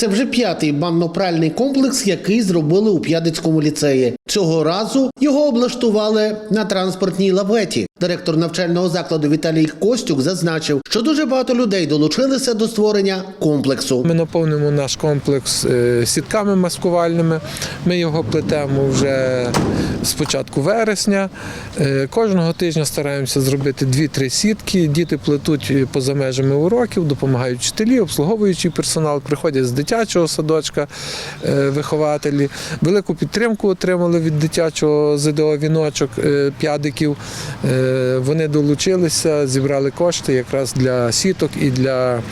Це вже п'ятий банно-пральний комплекс, який зробили у П'ядицькому ліцеї. Цього разу його облаштували на транспортній лаветі. Директор навчального закладу Віталій Костюк зазначив, що дуже багато людей долучилися до створення комплексу. Ми наповнимо наш комплекс е, сітками маскувальними. Ми його плетемо вже з початку вересня. Е, Кожного тижня стараємося зробити 2-3 сітки. Діти плетуть е, поза межами уроків, допомагають вчителі, обслуговуючий персонал, приходять з дитячого садочка вихователі. Велику підтримку отримали від дитячого ЗДО віночок е, п'ядиків. Е, Вони долучилися, зібрали кошти якраз для сіток і для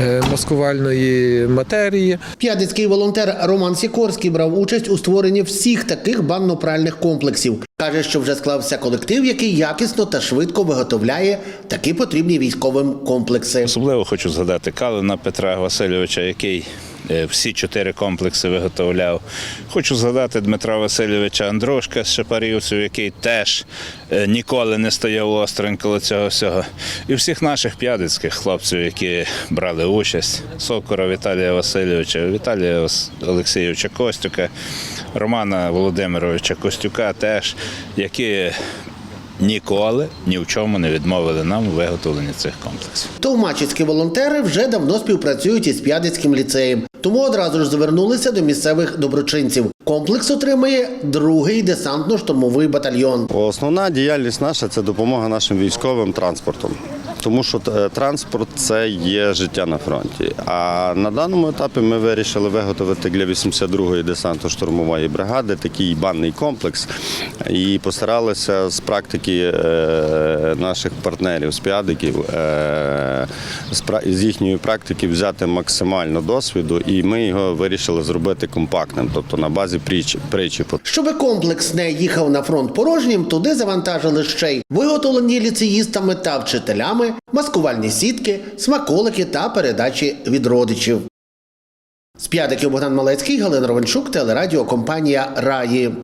е, маскувальної матерії. П'ядицький волонтер Роман Сікорський брав участь у створенні всіх таких банно-пральних комплексів. Каже, що вже склався колектив, який якісно та швидко виготовляє такі потрібні військовим комплекси. Особливо хочу згадати Калина Петра Васильовича, який всі чотири комплекси виготовляв. Хочу згадати Дмитра Васильовича Андрошка з Шепарівців, який теж е, ніколи не стояв осторонь коло цього всього. І всіх наших п'ядицьких хлопців, які брали участь: Сокора Віталія Васильовича, Віталія Олексійовича Костюка, Романа Володимировича Костюка теж, які ніколи ні в чому не відмовили нам у виготовленні цих комплексів. Товмачицькі волонтери вже давно співпрацюють із П'ядицьким ліцеєм, тому одразу ж звернулися до місцевих доброчинців. Комплекс отримає другий десантно-штурмовий батальйон. Основна діяльність наша це допомога нашим військовим транспортом. Тому що е, транспорт це є життя на фронті. А на даному етапі ми вирішили виготовити для 82-ї десантно-штурмової бригади такий банний комплекс і постаралися з практики е, наших партнерів з п'ядиків е, з їхньої практики взяти максимально досвіду, і ми його вирішили зробити компактним, тобто на базі причіпу. Щоби комплекс не їхав на фронт порожнім, туди завантажили ще й виготовлені ліцеїстами та вчителями, маскувальні сітки, смаколики та передачі від родичів. З п'ятиків Богдан Малецький, Галина Ровенчук, телерадіокомпанія Раї.